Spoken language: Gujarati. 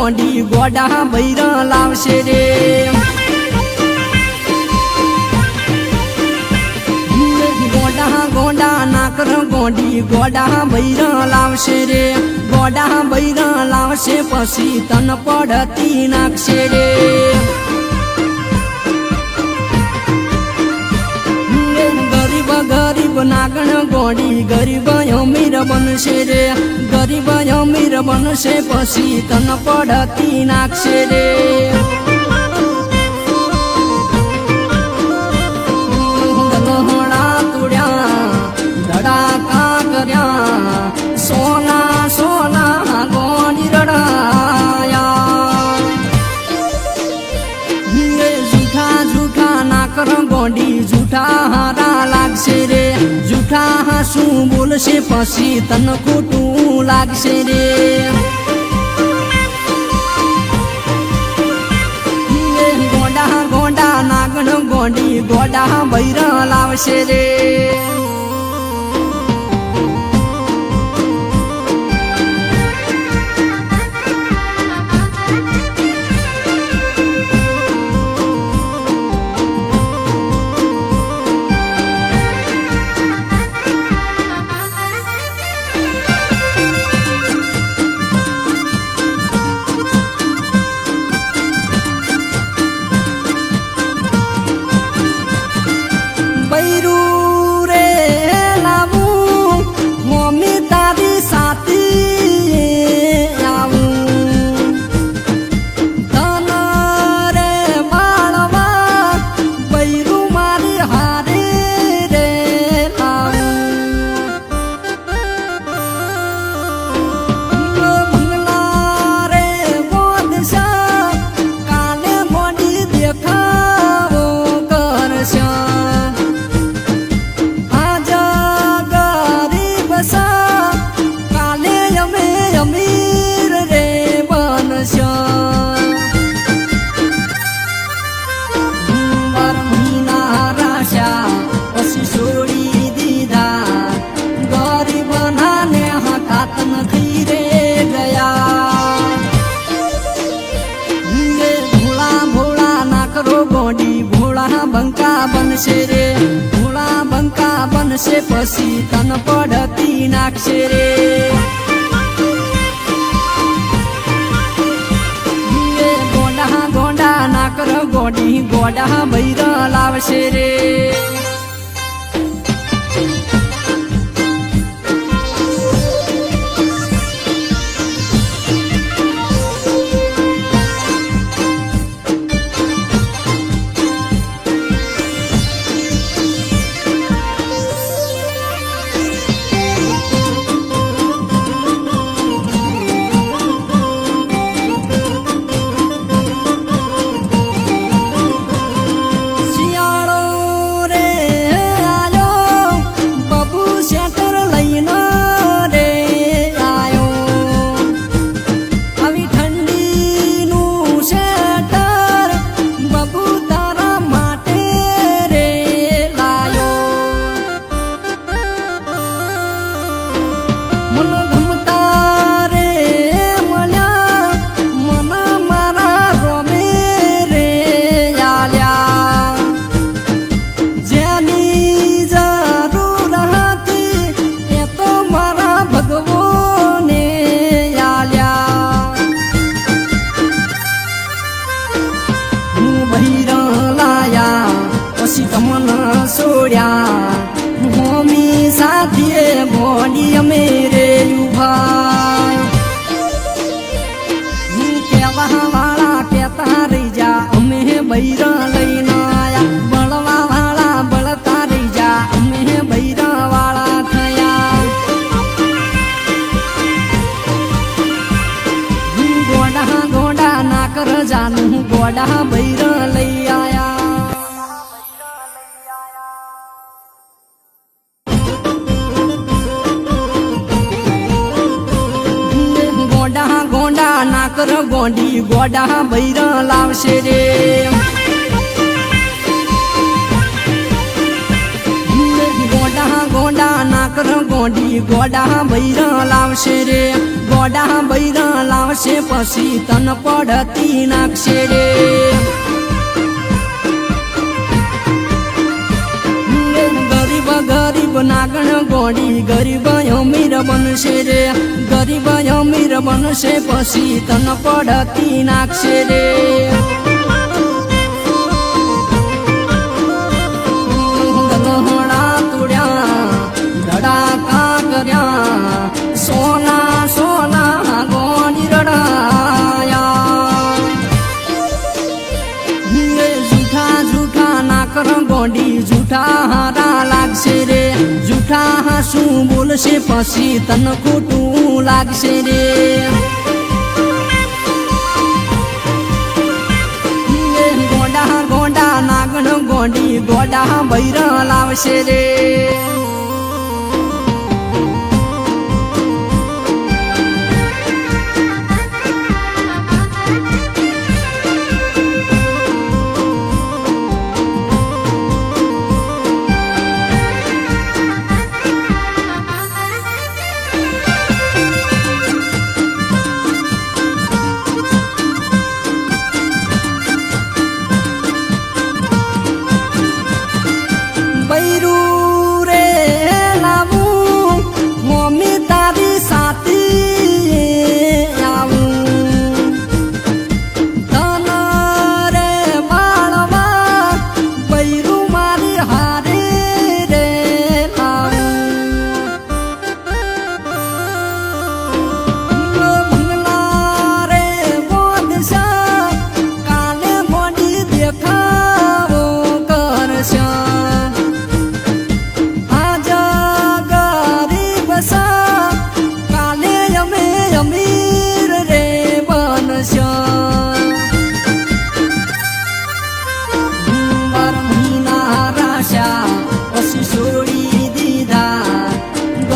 ગોંડી ગોડા બૈરા લાવશે રે. ગોડા ગોડા નાકર ગોંડી ગોડા બૈરા લાવશે રે. ગોડા બૈરા લાવશે પછી તન પડતી નાખશે રે. નાગણ ગોડી ગરીબ અમીર બનશે રે. ગરીબ અમીર બનશે પછી તન પડતી નાખશે રે. હાસું બોલશે, પછી તન ખોટું લાગશે રે. ગોંડા ગોંડા, નાગણ ગોંડી ગોડા ભૈરા લાવશે રે. બનશે રે. ભોળા બંકા બનશે પછી તન પડતી નાખશે રે. ગોડા ગોડા, નાકર ગોડી ગોડા બૈરા લાવશે રે. ગોડા બૈરા લઈ આયા. ગોડા ગોડા, નાકર ગોંડી, ગોડા બૈરા લાવશે રે. ગોડા ગોડા, નાકર ગોંડી ગોંડી બૈર લાવશે રે. ગોડા ભૈરા લાવશે, પછી તન પડતી નાખશે રે. નાગણ ગોડી ગરીબ અમીર બનશે રે. ગરીબ અમીર બનશે પછી તન પડતી નાખશે રે. બોલશે પછી તન ખોટું લાગશે રે. ગોડા ગોડા નાગણ ગોડી ગોડા બૈર લાવશે રે.